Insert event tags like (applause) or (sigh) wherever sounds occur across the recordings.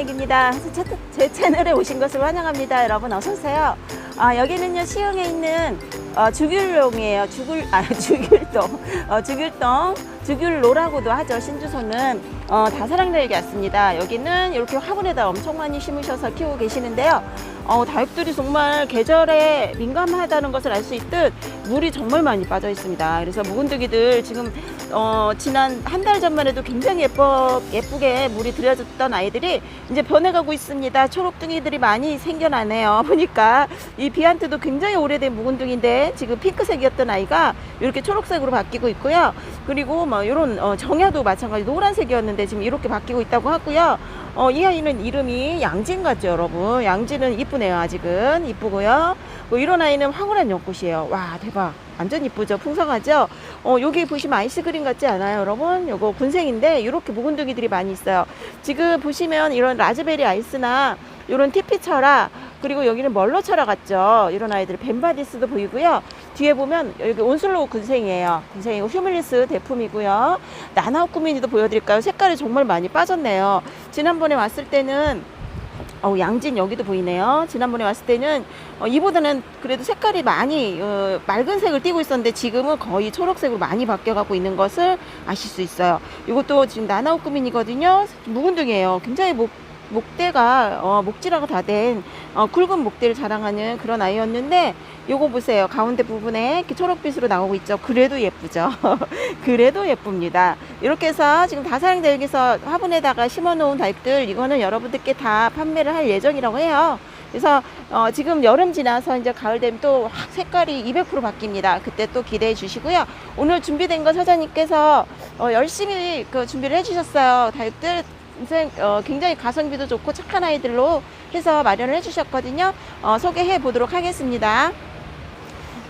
현아나익입니다. 제, 제 채널에 오신 것을 환영합니다. 여러분 어서 오세요. 아, 여기는요 시흥에 있는 어, 주귤동이에요. 주귤 아 (laughs) 주귤동 어, 주귤동 주귤로라고도 하죠. 신주소는 어, 다사랑다육이 왔습니다. 여기는 이렇게 화분에다 엄청 많이 심으셔서 키우고 계시는데요. 어, 다육들이 정말 계절에 민감하다는 것을 알 수 있듯 물이 정말 많이 빠져 있습니다. 그래서 묵은두기들 지금 어, 지난 한 달 전만 해도 굉장히 예뻐, 예쁘게 물이 들여졌던 아이들이 이제 변해가고 있습니다. 초록둥이들이 많이 생겨나네요. (laughs) 보니까 이 비안트도 굉장히 오래된 묵은둥인데 지금 핑크색이었던 아이가 이렇게 초록색으로 바뀌고 있고요. 그리고 뭐 이런 어, 정야도 마찬가지 노란색이었는데 지금 이렇게 바뀌고 있다고 하고요. 어, 이 아이는 이름이 양진 같죠, 여러분. 양진은 이쁘네요, 아직은. 이쁘고요. 뭐 이런 아이는 황홀한 연꽃이에요. 와, 대박. 완전 이쁘죠? 풍성하죠? 어, 여기 보시면 아이스크림 같지 않아요, 여러분? 요거 군생인데, 이렇게 묵은둥이들이 많이 있어요. 지금 보시면 이런 라즈베리 아이스나 이런 티피철아, 그리고 여기는 멀로철아 같죠? 이런 아이들, 벤바디스도 보이고요. 뒤에 보면 여기 온슬로우 군생이에요. 군생이고 휴밀리스 대품이고요. 나나우꾸미니도 보여드릴까요? 색깔이 정말 많이 빠졌네요. 지난번에 왔을 때는 어, 양진 여기도 보이네요. 지난번에 왔을 때는 어, 이보다는 그래도 색깔이 많이 어, 맑은 색을 띠고 있었는데 지금은 거의 초록색으로 많이 바뀌어가고 있는 것을 아실 수 있어요. 이것도 지금 나나우꾸민이거든요. 묵은둥이에요. 굉장히 목, 목대가 어, 목질화가 다된 어, 굵은 목대를 자랑하는 그런 아이였는데 요거 보세요. 가운데 부분에 이렇게 초록빛으로 나오고 있죠. 그래도 예쁘죠. (laughs) 그래도 예쁩니다. 이렇게 해서 지금 다사랑 다육에서 화분에다가 심어 놓은 다육들 이거는 여러분들께 다 판매를 할 예정이라고 해요. 그래서 어, 지금 여름 지나서 이제 가을 되면 또 확 색깔이 200% 바뀝니다. 그때 또 기대해 주시고요. 오늘 준비된 거 사장님께서 어, 열심히 그 준비를 해주셨어요. 다육들 선생- 어, 굉장히 가성비도 좋고 착한 아이들로 해서 마련을 해주셨거든요. 어, 소개해 보도록 하겠습니다.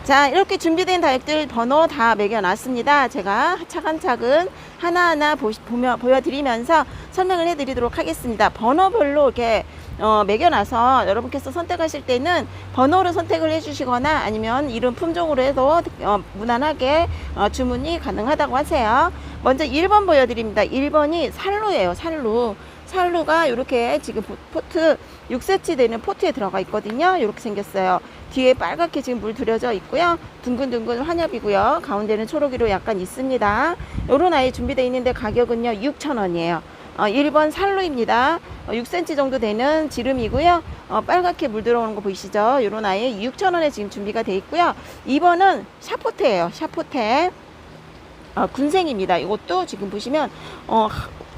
자, 이렇게 준비된 다육들 번호 다 매겨놨습니다. 제가 차근차근 하나하나 보, 보며, 보여드리면서 설명을 해드리도록 하겠습니다. 번호별로 이렇게 어, 매겨놔서 여러분께서 선택하실 때는 번호로 선택을 해주시거나 아니면 이름 품종으로 해도 어, 무난하게 어, 주문이 가능하다고 하세요. 먼저 1번 보여드립니다. 1번이 살루예요. 살루. 살루가 이렇게 지금 포- 포트 6cm 되는 포트에 들어가 있거든요. 이렇게 생겼어요. 뒤에 빨갛게 지금 물 들여져 있고요. 둥근둥근 환엽이고요. 가운데는 초록이로 약간 있습니다. 요런 아이 준비되어 있는데 가격은요. 6,000원이에요. 어, 1번 살루입니다. 어, 6cm 정도 되는 지름이고요. 어, 빨갛게 물 들어오는 거 보이시죠? 요런 아이 6,000원에 지금 준비가 돼 있고요. 2번은 샤포테예요. 샤포테. 어, 군생입니다. 이것도 지금 보시면 어,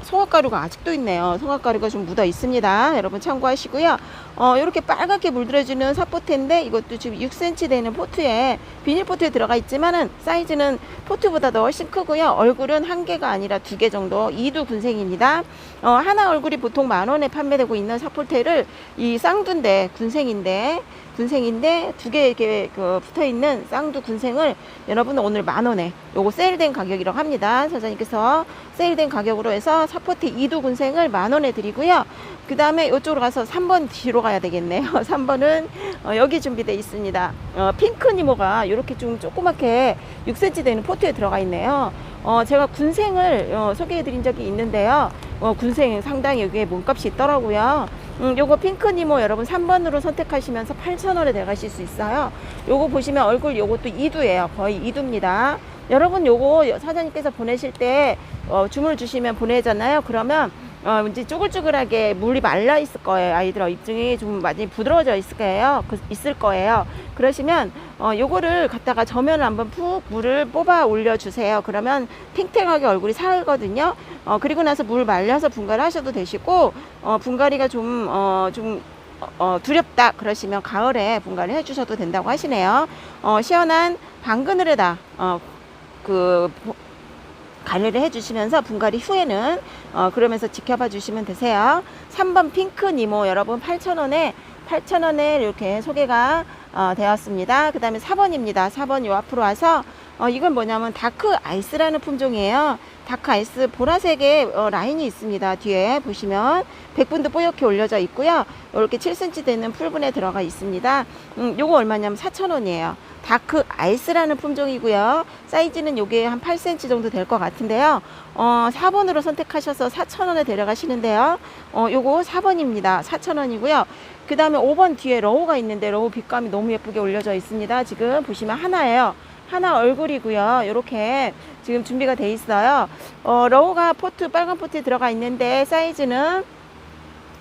송화가루가 아직도 있네요. 송화가루가 좀 묻어 있습니다. 여러분 참고하시고요. 어, 이렇게 빨갛게 물들어주는 사포테인데 이것도 지금 6cm 되는 포트에 비닐 포트에 들어가 있지만은 사이즈는 포트보다도 훨씬 크고요. 얼굴은 한 개가 아니라 두 개 정도 이두 군생입니다. 어, 하나 얼굴이 보통 만 원에 판매되고 있는 사포테를 이 쌍두인데 군생인데 군생인데 두 개 이렇게 그 붙어 있는 쌍두 군생을 여러분 오늘 만 원에 요거 세일된 가격이라고 합니다. 사장님께서 세일된 가격으로 해서 사포트 이두 군생을 만 원에 드리고요. 그 다음에 이쪽으로 가서 3번 뒤로 가야 되겠네요. (laughs) 3번은 어, 여기 준비되어 있습니다. 어, 핑크 니모가 이렇게 좀 조그맣게 6cm 되는 포트에 들어가 있네요. 어, 제가 군생을 어, 소개해 드린 적이 있는데요. 어, 군생 상당히 여기에 몸값이 있더라고요. 음, 요거 핑크 니모 여러분 3번으로 선택하시면서 8,000원에 내가실 수 있어요. 요거 보시면 얼굴 요것도 이두예요. 거의 이두입니다. 여러분 요거 사장님께서 보내실 때 어, 주문을 주시면 보내잖아요. 그러면 어, 이제 쭈글쭈글하게 물이 말라 있을 거예요. 아이들 입증이 좀 많이 부드러워져 있을 거예요. 그, 있을 거예요. 그러시면 어, 요거를 갖다가 저면을 한번 푹 물을 뽑아 올려주세요. 그러면 탱탱하게 얼굴이 살거든요. 어, 그리고 나서 물 말려서 분갈이 하셔도 되시고 어, 분갈이가 좀 어, 좀 어, 두렵다 그러시면 가을에 분갈이 해주셔도 된다고 하시네요. 어, 시원한 방그늘에다 어, 그 보- 관리를 해주시면서 분갈이 후에는 어, 그러면서 지켜봐 주시면 되세요. 3번 핑크 니모 여러분 8,000원에 8,000원에 이렇게 소개가 어, 되었습니다. 그 다음에 4번입니다. 4번 요 앞으로 와서 어, 이건 뭐냐면 다크 아이스라는 품종이에요. 다크 아이스 보라색의 어, 라인이 있습니다. 뒤에 보시면 백분도 뽀얗게 올려져 있고요. 이렇게 7cm 되는 풀분에 들어가 있습니다. 음, 요거 얼마냐면 4,000원이에요. 다크 아이스라는 품종이고요. 사이즈는 요게 한 8cm 정도 될 것 같은데요. 어, 4번으로 선택하셔서 4,000원에 데려가시는데요. 어, 요거 4번입니다. 4,000원이고요. 그 다음에 5번 뒤에 러우가 있는데 러우 빛감이 너무 예쁘게 올려져 있습니다. 지금 보시면 하나예요. 하나 얼굴이고요. 이렇게 지금 준비가 돼 있어요. 어, 러우가 포트 빨간 포트에 들어가 있는데 사이즈는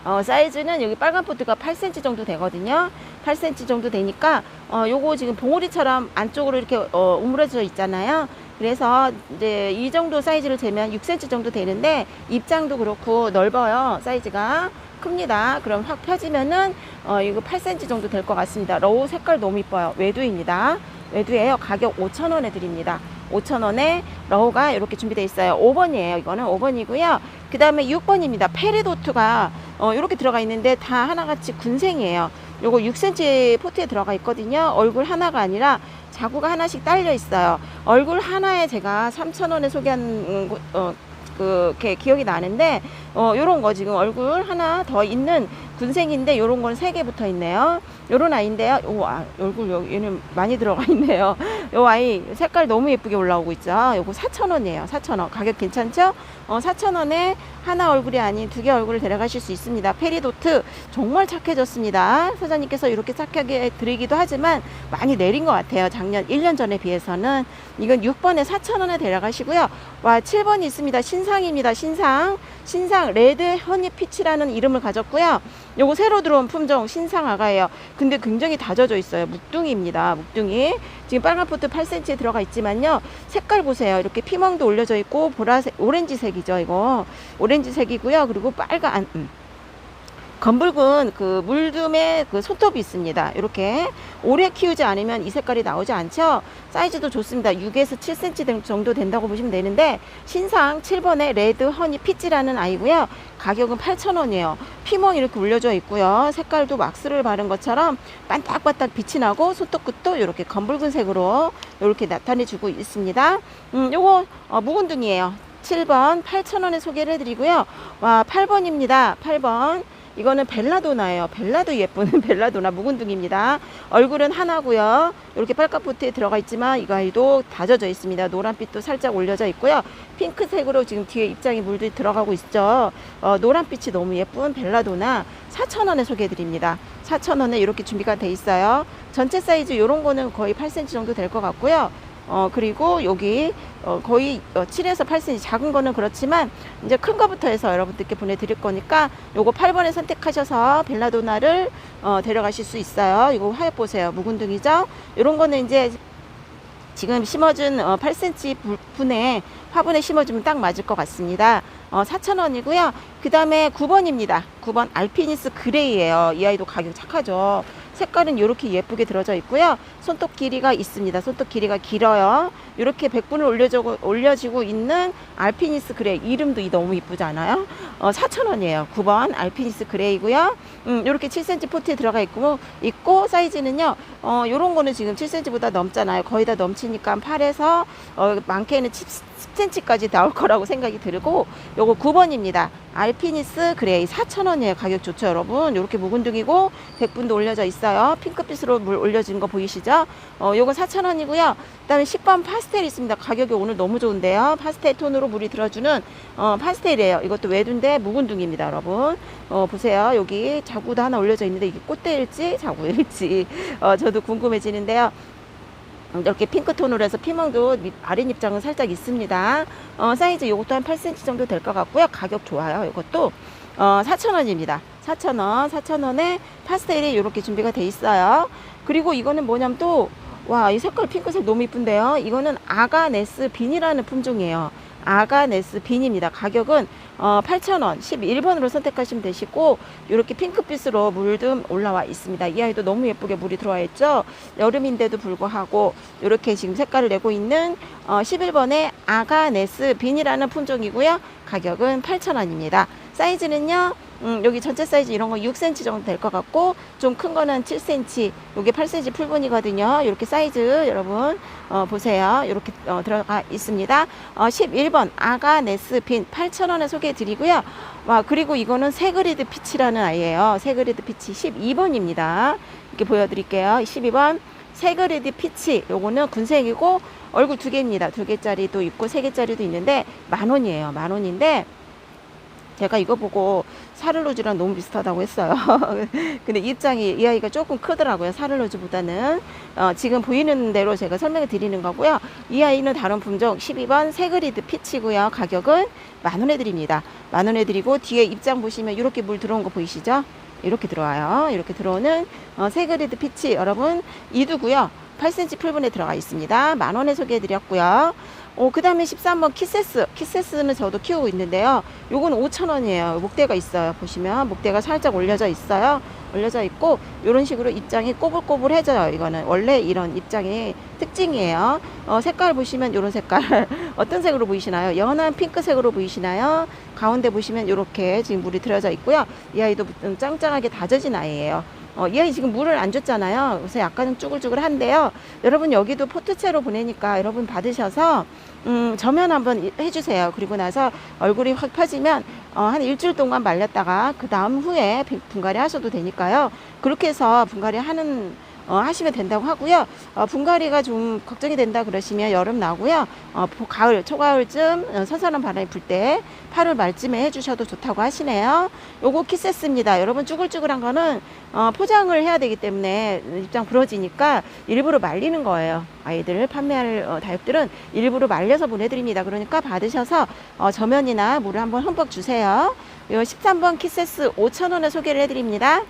어, 사이즈는 여기 빨간 포트가 8cm 정도 되거든요. 8cm 정도 되니까 어, 요거 지금 봉오리처럼 안쪽으로 이렇게 어, 우물어져 있잖아요. 그래서 이제 이 정도 사이즈를 재면 6cm 정도 되는데 입장도 그렇고 넓어요. 사이즈가 큽니다. 그럼 확 펴지면은 어, 이거 8cm 정도 될 것 같습니다. 러우 색깔 너무 이뻐요. 외두입니다. 외두예요. 가격 5,000원에 드립니다. 5,000원에 러우가 이렇게 준비되어 있어요. 5번이에요. 이거는 5번이고요. 그 다음에 6번입니다. 페리도트가 어, 이렇게 들어가 있는데 다 하나같이 군생이에요. 요거 6cm 포트에 들어가 있거든요. 얼굴 하나가 아니라 자구가 하나씩 딸려 있어요. 얼굴 하나에 제가 3,000원에 소개한 어, 그, 게 기억이 나는데, 어, 요런 거 지금 얼굴 하나 더 있는 군생인데, 요런 건 세 개 붙어 있네요. 요런 아이인데요. 오, 아, 얼굴 여기, 얘는 많이 들어가 있네요. 요 아이 색깔 너무 예쁘게 올라오고 있죠. 요거 4,000원이에요. 4,000원. 가격 괜찮죠? 어, 4,000원에 하나 얼굴이 아닌 두 개 얼굴을 데려가실 수 있습니다. 페리도트 정말 착해졌습니다. 사장님께서 이렇게 착하게 드리기도 하지만 많이 내린 것 같아요. 작년 1년 전에 비해서는 이건 6번에 4,000원에 데려가시고요. 와 7번이 있습니다. 신상입니다. 신상 신상 레드 허니 피치라는 이름을 가졌고요. 요거 새로 들어온 품종 신상 아가예요. 근데 굉장히 다져져 있어요. 묵둥이입니다. 묵둥이. 지금 빨간 포트 8cm에 들어가 있지만요. 색깔 보세요. 이렇게 피멍도 올려져 있고 보라색, 오렌지색이죠. 이거 오렌지색이고요. 그리고 빨간 음. 검붉은 그 물듬의 그 손톱이 있습니다. 이렇게 오래 키우지 않으면 이 색깔이 나오지 않죠. 사이즈도 좋습니다. 6에서 7cm 정도 된다고 보시면 되는데 신상 7번의 레드 허니 피치라는 아이고요. 가격은 8,000원이에요. 피멍 이렇게 올려져 있고요. 색깔도 왁스를 바른 것처럼 반딱반딱 빛이 나고 손톱 끝도 이렇게 검붉은 색으로 이렇게 나타내주고 있습니다. 음, 요거 어, 묵은둥이에요. 7번 8,000원에 소개를 해드리고요. 와 8번입니다. 8번 이거는 벨라도나예요. 벨라도 예쁜 (laughs) 벨라도나 묵은둥입니다. 얼굴은 하나고요. 이렇게 빨간포트에 들어가 있지만 이 아이도 다져져 있습니다. 노란빛도 살짝 올려져 있고요. 핑크색으로 지금 뒤에 입장이 물들이 들어가고 있죠. 어, 노란빛이 너무 예쁜 벨라도나 4,000원에 소개해드립니다. 4,000원에 이렇게 준비가 돼 있어요. 전체 사이즈 이런 거는 거의 8cm 정도 될 것 같고요. 어, 그리고 여기 어, 거의 어, 7에서 8cm 작은 거는 그렇지만 이제 큰 거부터 해서 여러분들께 보내드릴 거니까 요거 8번에 선택하셔서 벨라도나를 어, 데려가실 수 있어요. 이거 화엽 보세요. 묵은둥이죠. 이런 거는 이제 지금 심어준 어, 8cm 분에 화분에 심어주면 딱 맞을 것 같습니다. 어, 4,000원이고요. 그 다음에 9번입니다. 9번 알피니스 그레이예요. 이 아이도 가격 착하죠. 색깔은 이렇게 예쁘게 들어져 있고요. 손톱 길이가 있습니다. 손톱 길이가 길어요. 이렇게 100분을 올려지고, 올려지고 있는 알피니스 그레이. 이름도 이 너무 이쁘지 않아요? 어, 4,000원이에요. 9번 알피니스 그레이고요. 음, 이렇게 7cm 포트에 들어가 있고, 있고 사이즈는요. 어, 요런 거는 지금 7cm보다 넘잖아요. 거의 다 넘치니까 8에서 어, 많게는 10cm까지 나올 거라고 생각이 들고 요거 9번입니다. 알피니스 그레이 4,000원이에요. 가격 좋죠, 여러분. 요렇게 묵은둥이고 100분도 올려져 있어요. 핑크빛으로 물 올려진 거 보이시죠? 어, 요건 4,000원이고요. 그다음에 10번 파스텔 있습니다. 가격이 오늘 너무 좋은데요. 파스텔 톤으로 물이 들어주는 어, 파스텔이에요. 이것도 외두인데 묵은둥입니다, 여러분. 어, 보세요. 여기 자구도 하나 올려져 있는데 이게 꽃대일지 자구일지 어, 저도 궁금해지는데요. 이렇게 핑크톤으로 해서 피멍도 밑 아랫입장은 살짝 있습니다. 어, 사이즈 이것도 한 8cm 정도 될 것 같고요. 가격 좋아요. 이것도 어, 4,000원입니다. 4,000원, 4,000원에 파스텔이 이렇게 준비가 돼 있어요. 그리고 이거는 뭐냐면 또, 와, 이 색깔 핑크색 너무 이쁜데요. 이거는 아가네스 빈이라는 품종이에요. 아가네스 빈입니다. 가격은 어, 8,000원, 11번으로 선택하시면 되시고, 이렇게 핑크빛으로 물듬 올라와 있습니다. 이 아이도 너무 예쁘게 물이 들어와 있죠? 여름인데도 불구하고, 이렇게 지금 색깔을 내고 있는 어, 11번의 아가네스 빈이라는 품종이고요. 가격은 8,000원입니다. 사이즈는요, 음, 여기 전체 사이즈 이런 거 6cm 정도 될 것 같고 좀 큰 거는 7cm 요게 8cm 풀분이거든요. 이렇게 사이즈 여러분 어, 보세요. 이렇게 어, 들어가 있습니다. 어, 11번 아가네스핀 8,000원에 소개해 드리고요. 와 그리고 이거는 세그리드 피치라는 아이예요. 세그리드 피치 12번입니다. 이렇게 보여드릴게요. 12번 세그리드 피치. 요거는 군색이고 얼굴 두 개입니다. 두 개짜리도 있고 세 개짜리도 있는데 만 원이에요. 만 원인데 제가 이거 보고 사를로즈랑 너무 비슷하다고 했어요. (laughs) 근데 입장이 이 아이가 조금 크더라고요. 사를로즈보다는 어, 지금 보이는 대로 제가 설명을 드리는 거고요. 이 아이는 다른 품종 12번 세그리드 피치고요. 가격은 만 원에 드립니다. 만 원에 드리고 뒤에 입장 보시면 이렇게 물 들어온 거 보이시죠? 이렇게 들어와요. 이렇게 들어오는 어, 세그리드 피치 여러분 이두고요. 8cm 풀분에 들어가 있습니다. 만 원에 소개해 드렸고요. 어, 그 다음에 13번 키세스. 키세스는 저도 키우고 있는데요. 요건 5,000원이에요. 목대가 있어요. 보시면 목대가 살짝 올려져 있어요. 올려져 있고, 요런 식으로 입장이 꼬불꼬불해져요. 이거는 원래 이런 입장이 특징이에요. 어, 색깔 보시면 요런 색깔. (laughs) 어떤 색으로 보이시나요? 연한 핑크색으로 보이시나요? 가운데 보시면 요렇게 지금 물이 들어져 있고요. 이 아이도 좀 짱짱하게 다져진 아이예요. 어, 이 아이 지금 물을 안 줬잖아요. 그래서 약간은 쭈글쭈글한데요. 여러분 여기도 포트채로 보내니까 여러분 받으셔서 음, 저면 한번 이- 해주세요. 그리고 나서 얼굴이 확 펴지면 어, 한 일주일 동안 말렸다가 그 다음 후에 비- 분갈이 하셔도 되니까요. 그렇게 해서 분갈이 하는 어, 하시면 된다고 하고요. 어, 분갈이가 좀 걱정이 된다 그러시면 여름 나고요. 어, 보- 가을, 초가을쯤 어, 선선한 바람이 불 때 8월 말쯤에 해주셔도 좋다고 하시네요. 요거 키세스입니다. 여러분 쭈글쭈글한 거는 어, 포장을 해야 되기 때문에 입장 부러지니까 일부러 말리는 거예요. 아이들 판매할 어, 다육들은 일부러 말려서 보내드립니다. 그러니까 받으셔서 어, 저면이나 물을 한번 흠뻑 주세요. 요 13번 키세스 5,000원에 소개를 해드립니다.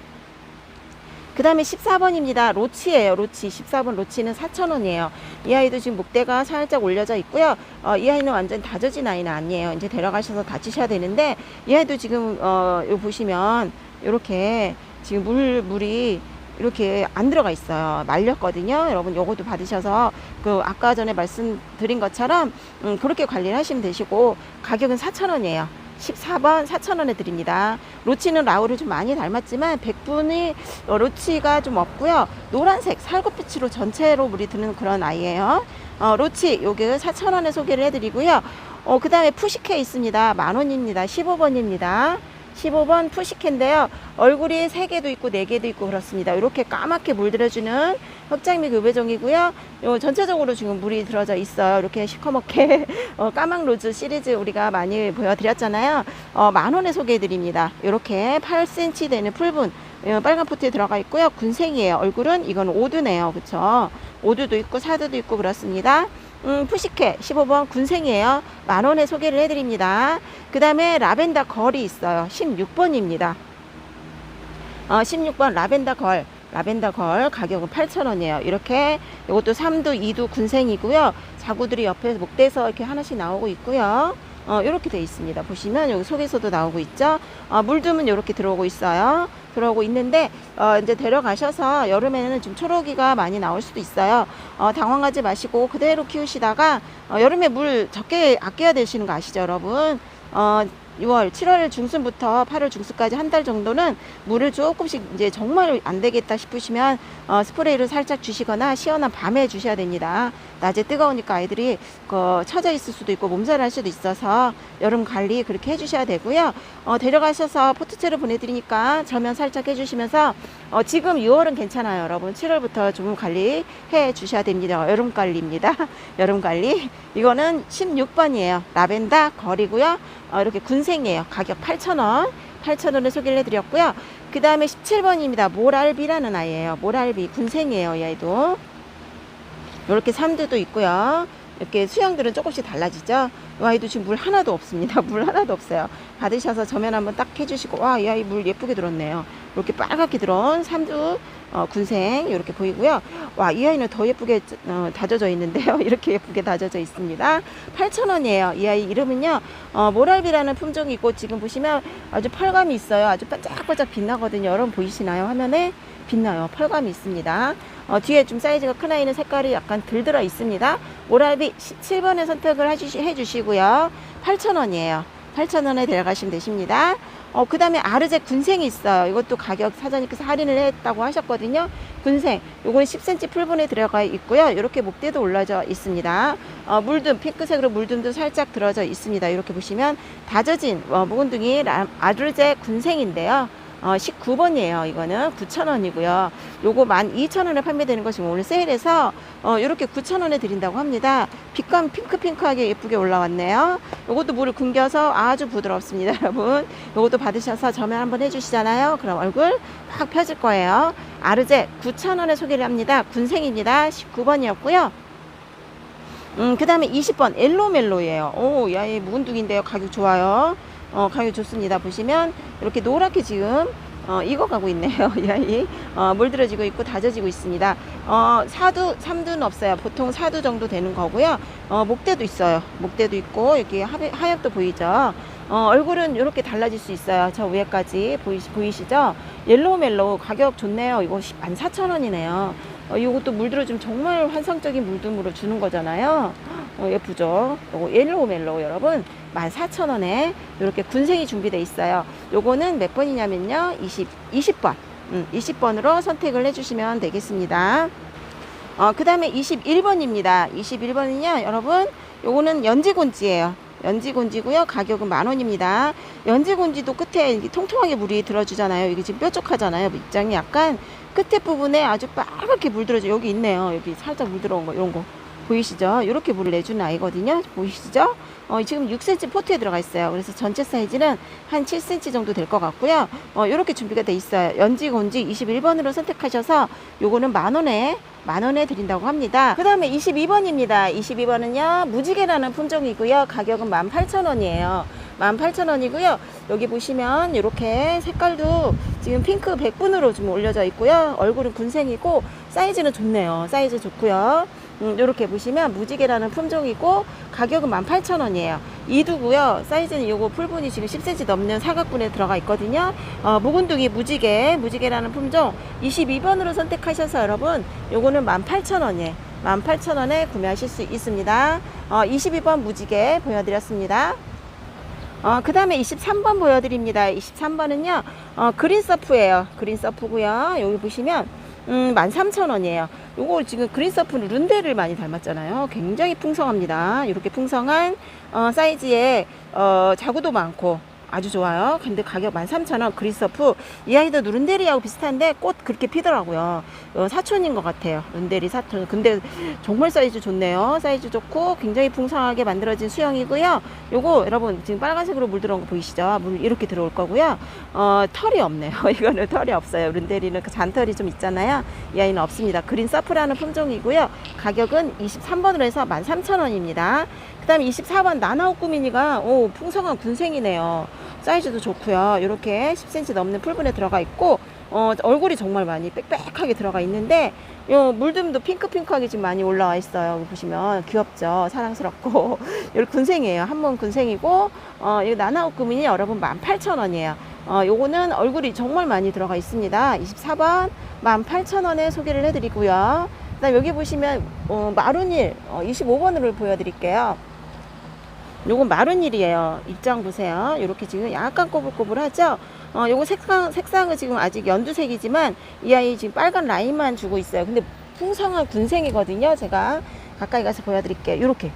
그 다음에 14번입니다. 로치예요. 로치. 14번 로치는 4,000원이에요. 이 아이도 지금 목대가 살짝 올려져 있고요. 어, 이 아이는 완전 다져진 아이는 아니에요. 이제 데려가셔서 다치셔야 되는데, 이 아이도 지금, 어, 요 보시면, 요렇게 지금 물, 물이 이렇게 안 들어가 있어요. 말렸거든요. 여러분 요것도 받으셔서 그 아까 전에 말씀드린 것처럼 음, 그렇게 관리를 하시면 되시고 가격은 4,000원이에요. 14번 4,000원에 드립니다. 로치는 라우를 좀 많이 닮았지만 100분이 어, 로치가 좀 없고요. 노란색 살구빛으로 전체로 물이 드는 그런 아이예요. 어, 로치 요게 4,000원에 소개를 해드리고요. 어, 그 다음에 푸시케 있습니다. 만원입니다. 15번입니다. 15번 푸시케인데요. 얼굴이 3개도 있고 4개도 있고 그렇습니다. 이렇게 까맣게 물들여주는 흑장미 교배종이고요. 요 전체적으로 지금 물이 들어져 있어요. 이렇게 시커멓게 (laughs) 어, 까망 로즈 시리즈 우리가 많이 보여드렸잖아요. 어, 만 원에 소개해드립니다. 이렇게 8cm 되는 풀분 어, 빨간 포트에 들어가 있고요. 군생이에요. 얼굴은 이건 오두네요. 그쵸? 오두도 있고 사두도 있고 그렇습니다. 음, 푸시케 15번 군생이에요. 만 원에 소개를 해드립니다. 그 다음에 라벤더 걸이 있어요. 16번입니다. 어, 16번 라벤더 걸. 라벤더 걸 가격은 8,000원이에요. 이렇게 이것도 3두, 2두 군생이고요. 자구들이 옆에 목대에서 이렇게 하나씩 나오고 있고요. 어, 이렇게 돼 있습니다. 보시면 여기 속에서도 나오고 있죠. 어, 물두면 이렇게 들어오고 있어요. 들어오고 있는데 어, 이제 데려가셔서 여름에는 좀 초록이가 많이 나올 수도 있어요. 어, 당황하지 마시고 그대로 키우시다가 어, 여름에 물 적게 아껴야 되시는 거 아시죠, 여러분? 어, 6월, 7월 중순부터 8월 중순까지 한 달 정도는 물을 조금씩 이제 정말 안 되겠다 싶으시면 어, 스프레이를 살짝 주시거나 시원한 밤에 주셔야 됩니다. 낮에 뜨거우니까 아이들이 그 처져 있을 수도 있고 몸살할 수도 있어서 여름 관리 그렇게 해주셔야 되고요. 어, 데려가셔서 포트채로 보내드리니까 저면 살짝 해주시면서 어, 지금 6월은 괜찮아요, 여러분. 7월부터 좀 관리 해 주셔야 됩니다. 여름 관리입니다. (laughs) 여름 관리. 이거는 16번이에요. 라벤더 거리고요. 어, 이렇게 군생이에요. 가격 8,000원. 8,000원에 소개를 해드렸고요. 그 다음에 17번입니다. 모랄비라는 아이예요. 모랄비 군생이에요. 이 아이도. 이렇게 삼두도 있고요. 이렇게 수영들은 조금씩 달라지죠. 이 아이도 지금 물 하나도 없습니다. (laughs) 물 하나도 없어요. 받으셔서 저면 한번 딱 해주시고 와 이 아이 물 예쁘게 들었네요. 이렇게 빨갛게 들어온 삼두 어, 군생 이렇게 보이고요. 와 이 아이는 더 예쁘게 어, 다져져 있는데요. (laughs) 이렇게 예쁘게 다져져 있습니다. 8,000원이에요. 이 아이 이름은요. 어, 모랄비라는 품종이고 지금 보시면 아주 펄감이 있어요. 아주 반짝반짝 빛나거든요. 여러분 보이시나요? 화면에 빛나요. 펄감이 있습니다. 어, 뒤에 좀 사이즈가 큰 아이는 색깔이 약간 들 들어 있습니다. 모랄비 17번에 선택을 해주시, 해주시고요. 8,000원이에요. 8,000원에 데려가시면 되십니다. 어, 그 다음에 아르제 군생이 있어요. 이것도 가격 사장님께서 할인을 했다고 하셨거든요. 군생. 요거는 10cm 풀분에 들어가 있고요. 이렇게 목대도 올라져 있습니다. 어, 물듬, 핑크색으로 물듬도 살짝 들어져 있습니다. 이렇게 보시면 다져진 어, 묵은둥이 라- 아르제 군생인데요. 어, 19번이에요. 이거는 9,000원이고요. 요거 12,000원에 판매되는 거 지금 오늘 세일해서 어, 이렇게 9,000원에 드린다고 합니다. 빛감 핑크핑크하게 예쁘게 올라왔네요. 요것도 물을 굶겨서 아주 부드럽습니다, (laughs) 여러분. 요것도 받으셔서 점을 한번 해주시잖아요. 그럼 얼굴 팍 펴질 거예요. 아르제 9,000원에 소개를 합니다. 군생입니다. 19번이었고요. 음, 그 다음에 20번 엘로멜로예요. 오, 야, 이 묵은둥인데요. 가격 좋아요. 어, 가격 좋습니다. 보시면 이렇게 노랗게 지금 어, 익어가고 있네요. 야이 (laughs) 어, 물들어지고 있고 다져지고 있습니다. 어, 사두, 삼두는 없어요. 보통 사두 정도 되는 거고요. 어, 목대도 있어요. 목대도 있고 하, 하엽도 보이죠. 어, 얼굴은 이렇게 달라질 수 있어요. 저 위에까지 보이시, 보이시죠? 옐로우 멜로우 가격 좋네요. 이거 14,000원이네요. 어, 이것도 물들어주면 정말 환상적인 물듬으로 주는 거잖아요. 어, 예쁘죠? 요거 옐로우 멜로우 여러분 14,000원에 이렇게 군생이 준비되어 있어요. 요거는 몇 번이냐면요. 20, 20번. 음, 20번으로 선택을 해주시면 되겠습니다. 어, 그 다음에 21번입니다. 21번은요, 여러분, 요거는 연지곤지예요. 연지곤지고요. 가격은 만 원입니다. 연지곤지도 끝에 통통하게 물이 들어주잖아요. 이게 지금 뾰족하잖아요. 입장이 약간 끝에 부분에 아주 빨갛게 물들어져 여기 있네요. 여기 살짝 물들어온 거 이런 거 보이시죠? 이렇게 물을 내주는 아이거든요. 보이시죠? 어, 지금 6cm 포트에 들어가 있어요. 그래서 전체 사이즈는 한 7cm 정도 될 것 같고요. 어, 이렇게 준비가 돼 있어요. 연지 곤지 21번으로 선택하셔서 요거는 만 원에 만 원에 드린다고 합니다. 그 다음에 22번입니다. 22번은요, 무지개라는 품종이고요. 가격은 18,000원이에요. 18,000원이고요. 여기 보시면 이렇게 색깔도 지금 핑크 100분으로 좀 올려져 있고요. 얼굴은 군생이고 사이즈는 좋네요. 사이즈 좋고요. 음, 이렇게 보시면 무지개라는 품종이고 가격은 18,000원이에요. 이두고요. 사이즈는 요거 풀분이 지금 10cm 넘는 사각분에 들어가 있거든요. 어, 묵은둥이 무지개, 무지개라는 품종 22번으로 선택하셔서 여러분 요거는 18,000원이에요. 18,000원에 구매하실 수 있습니다. 어, 22번 무지개 보여드렸습니다. 어, 그 다음에 23번 보여드립니다. 23번은요, 어, 그린 서프예요. 그린 서프고요. 여기 보시면, 음, 13,000원이에요. 요거 지금 그린 서프는 룬데를 많이 닮았잖아요. 굉장히 풍성합니다. 이렇게 풍성한, 어, 사이즈에, 어, 자구도 많고, 아주 좋아요. 근데 가격 13,000원 그린서프 이 아이도 누른데리하고 비슷한데 꽃 그렇게 피더라고요. 어, 사촌인 것 같아요. 룬데리 사촌. 근데 정말 사이즈 좋네요. 사이즈 좋고 굉장히 풍성하게 만들어진 수영이고요. 요거 여러분 지금 빨간색으로 물 들어온 거 보이시죠? 물 이렇게 들어올 거고요. 어, 털이 없네요. (laughs) 이거는 털이 없어요. 룬데리는 그 잔털이 좀 있잖아요. 이 아이는 없습니다. 그린 서프라는 품종이고요. 가격은 23번으로 해서 13,000원입니다. 그 다음에 24번 나나우 꾸미니가 오, 풍성한 군생이네요. 사이즈도 좋고요. 이렇게 10cm 넘는 풀분에 들어가 있고 어, 얼굴이 정말 많이 빽빽하게 들어가 있는데 요 물듬도 핑크핑크하게 지금 많이 올라와 있어요. 보시면 귀엽죠. 사랑스럽고 (laughs) 여기 군생이에요. 한 번 군생이고 어, 이 나나우 꾸미니 여러분 18,000원이에요. 어, 요거는 얼굴이 정말 많이 들어가 있습니다. 24번 18,000원에 소개를 해드리고요. 그다음 여기 보시면 어, 마룬일 어, 25번으로 보여드릴게요. 요건 마룬일이에요. 입장 보세요. 이렇게 지금 약간 꼬불꼬불하죠? 어, 요거 색상, 색상은 지금 아직 연두색이지만 이 아이 지금 빨간 라인만 주고 있어요. 근데 풍성한 군생이거든요. 제가 가까이 가서 보여드릴게요. 요렇게.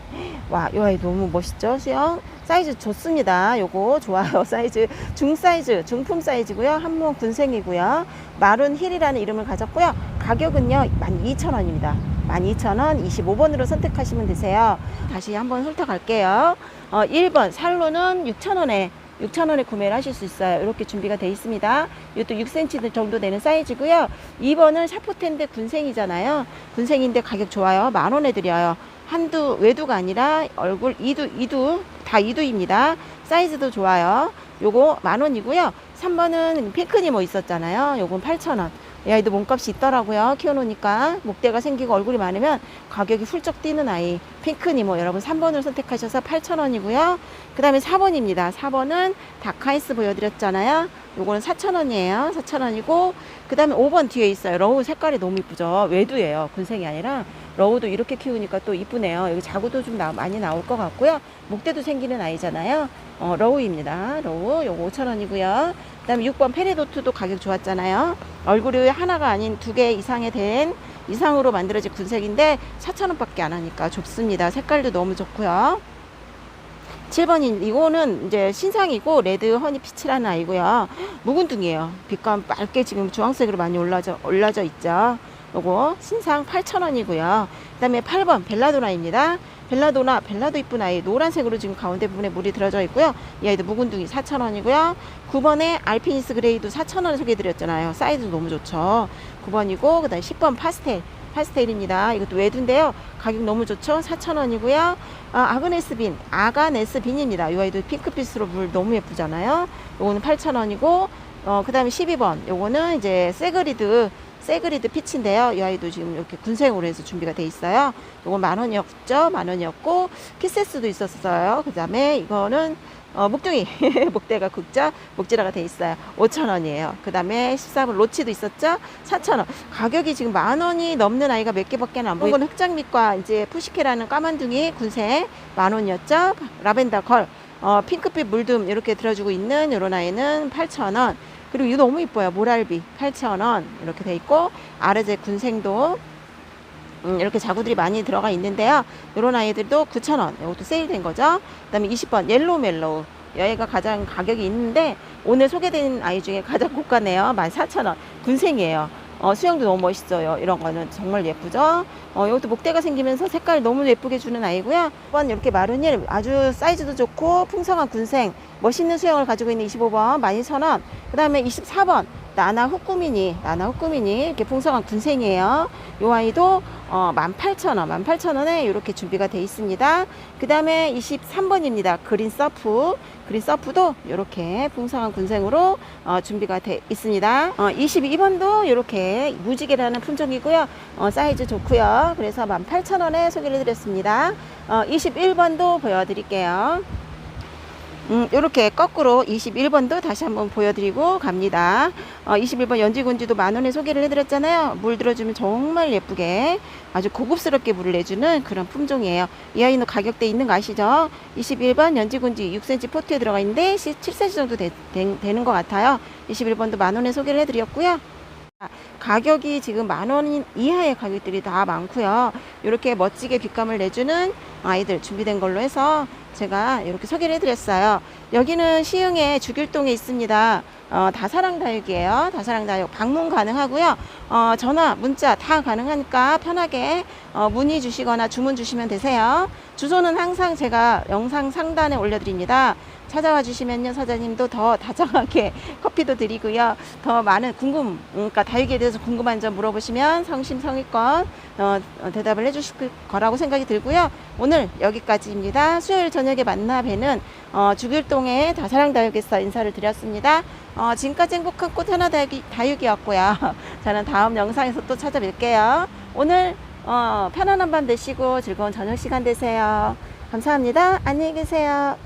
와, 이 아이 너무 멋있죠? 수영. 사이즈 좋습니다. 요거 좋아요. (laughs) 사이즈 중 사이즈, 중품 사이즈고요. 한몸 군생이고요. 마룬 힐이라는 이름을 가졌고요. 가격은요, 12,000원입니다. 12,000원 25번으로 선택하시면 되세요. 다시 한번 훑어갈게요. 어, 1번 살로는 6,000원에 6,000원에 구매를 하실 수 있어요. 이렇게 준비가 되어 있습니다. 이것도 6cm 정도 되는 사이즈고요. 2번은 샤프텐데 군생이잖아요. 군생인데 가격 좋아요. 만 원에 드려요. 한두 외두가 아니라 얼굴 이두 이두 다 이두입니다. 사이즈도 좋아요. 요거 만 원이고요. 3번은 핑크니 뭐 있었잖아요. 요건 8,000원. 이 아이도 몸값이 있더라고요. 키워놓으니까 목대가 생기고 얼굴이 많으면 가격이 훌쩍 뛰는 아이 핑크니 모 여러분 3번을 선택하셔서 8,000원이고요. 그 다음에 4번입니다. 4번은 다카이스 보여드렸잖아요. 요거는 4,000원이에요. 4,000원이고 그 다음에 5번 뒤에 있어요. 러우 색깔이 너무 이쁘죠. 외두예요. 군생이 아니라 러우도 이렇게 키우니까 또 이쁘네요. 여기 자구도 좀 나- 많이 나올 것 같고요. 목대도 생기는 아이잖아요. 어, 러우입니다. 러우 요거 5,000원이고요. 그 다음에 6번 페리도트도 가격 좋았잖아요. 얼굴이 하나가 아닌 두 개 이상의 된 이상으로 만들어진 군색인데 4,000원밖에 안 하니까 좋습니다. 색깔도 너무 좋고요. 7번인 이거는 이제 신상이고 레드 허니 피치라는 아이고요. 묵은둥이에요. 빛감 빨게 지금 주황색으로 많이 올라져 올라져 있죠. 요거 신상 8,000원이고요. 그다음에 8번 벨라도나입니다. 벨라도나 벨라도 이쁜 아이 노란색으로 지금 가운데 부분에 물이 들어져 있고요. 이 아이도 묵은둥이 4,000원이고요. 9번에 알피니스 그레이도 4,000원에 소개해 드렸잖아요. 사이즈 너무 좋죠. 9번이고 그다음에 10번 파스텔 파스텔입니다. 이것도 외두인데요. 가격 너무 좋죠? 4,000원이고요. 아, 그네스 빈 아가네스 빈입니다. 이 아이도 핑크빛으로 물 너무 예쁘잖아요. 요거는 8,000원이고, 어, 그 다음에 12번. 요거는 이제 세그리드, 세그리드 피치인데요. 이 아이도 지금 이렇게 군생으로 해서 준비가 돼 있어요. 요건 만 원이었죠? 만 원이었고, 키세스도 있었어요. 그 다음에 이거는 어, 목둥이, (laughs) 목대가 국자, 목지라가 돼 있어요. 5,000원이에요. 그 다음에 14번 로치도 있었죠? 4,000원. 가격이 지금 만 원이 넘는 아이가 몇 개밖에 안 보이고, 이건 흑장빛과 이제 푸시케라는 까만둥이 군생 만 원이었죠? 라벤더 걸, 어, 핑크빛 물듬 이렇게 들어주고 있는 이런 아이는 8,000원. 그리고 이거 너무 이뻐요. 모랄비 8,000원. 이렇게 돼 있고, 아르제 군생도 음, 이렇게 자구들이 많이 들어가 있는데요. 이런 아이들도 9,000원. 이것도 세일된 거죠. 그 다음에 20번 옐로우 멜로우. 여기가 가장 가격이 있는데 오늘 소개된 아이 중에 가장 고가네요. 14,000원. 군생이에요. 어, 수영도 너무 멋있어요. 이런 거는 정말 예쁘죠. 어, 이것도 목대가 생기면서 색깔 너무 예쁘게 주는 아이고요. 이번 이렇게 마르닐 아주 사이즈도 좋고 풍성한 군생 멋있는 수영을 가지고 있는 25번 12,000원. 그 다음에 24번 나나 후꾸미니 나나 후꾸미니 이렇게 풍성한 군생이에요. 이 아이도 어, 18,000원, 18,000원에 이렇게 준비가 돼 있습니다. 그 다음에 23번입니다. 그린 서프. 그린 서프도 이렇게 풍성한 군생으로 어, 준비가 돼 있습니다. 어, 22번도 이렇게 무지개라는 품종이고요. 어, 사이즈 좋고요. 그래서 18,000원에 소개를 드렸습니다. 어, 21번도 보여드릴게요. 음, 이렇게 거꾸로 21번도 다시 한번 보여드리고 갑니다. 어, 21번 연지군지도 만원에 소개를 해드렸잖아요. 물 들어주면 정말 예쁘게 아주 고급스럽게 물을 내주는 그런 품종이에요. 이 아이는 가격대 있는 거 아시죠? 21번 연지군지 6cm 포트에 들어가 있는데 7cm 정도 되, 는것 같아요. 21번도 만원에 소개를 해드렸고요. 가격이 지금 만원 이하의 가격들이 다 많고요. 이렇게 멋지게 빛감을 내주는 아이들 준비된 걸로 해서 제가 이렇게 소개를 해드렸어요. 여기는 시흥의 주길동에 있습니다. 어, 다사랑 다육이에요. 다사랑 다육 방문 가능하고요. 어, 전화, 문자 다 가능하니까 편하게 어, 문의 주시거나 주문 주시면 되세요. 주소는 항상 제가 영상 상단에 올려드립니다. 찾아와 주시면요 사장님도 더 다정하게 (laughs) 커피도 드리고요. 더 많은 궁금 그러니까 다육이에 대해서 궁금한 점 물어보시면 성심성의껏 어, 어, 대답을 해주실 거라고 생각이 들고요. 오늘 여기까지입니다. 수요일 저녁에 만나 뵈는 어, 주길동의 다사랑 다육에서 인사를 드렸습니다. 어, 지금까지 행복한 꽃 하나 다육이, 다육이었고요. (laughs) 저는 다음 영상에서 또 찾아뵐게요. 오늘 어, 편안한 밤 되시고 즐거운 저녁 시간 되세요. 감사합니다. 안녕히 계세요